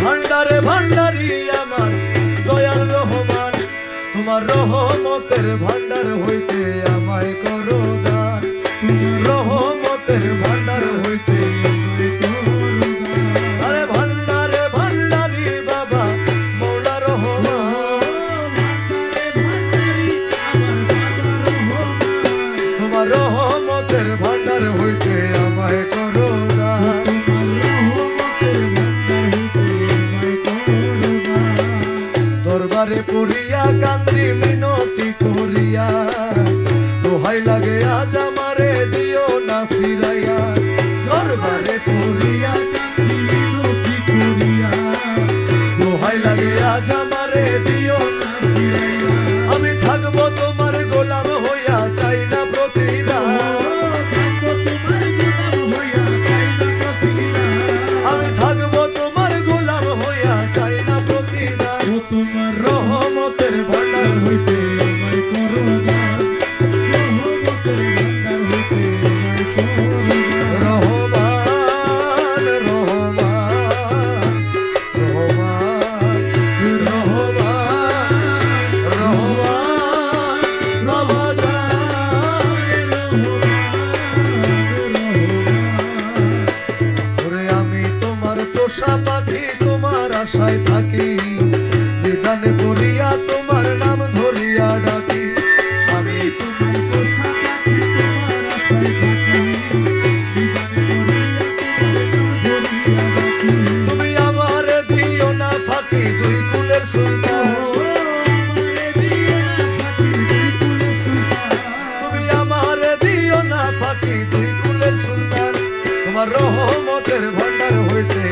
ভান্ডারে ভান্ডারি আমার দয়াল রহমান। তোমার রহমতের ভান্ডার হইতে আমায় করো রহমতের ভান্ডার হইতে রহমতের ভান্ডার হইতে আমায় করো দান। তোমারে পুরিয়া কান্দি birthday.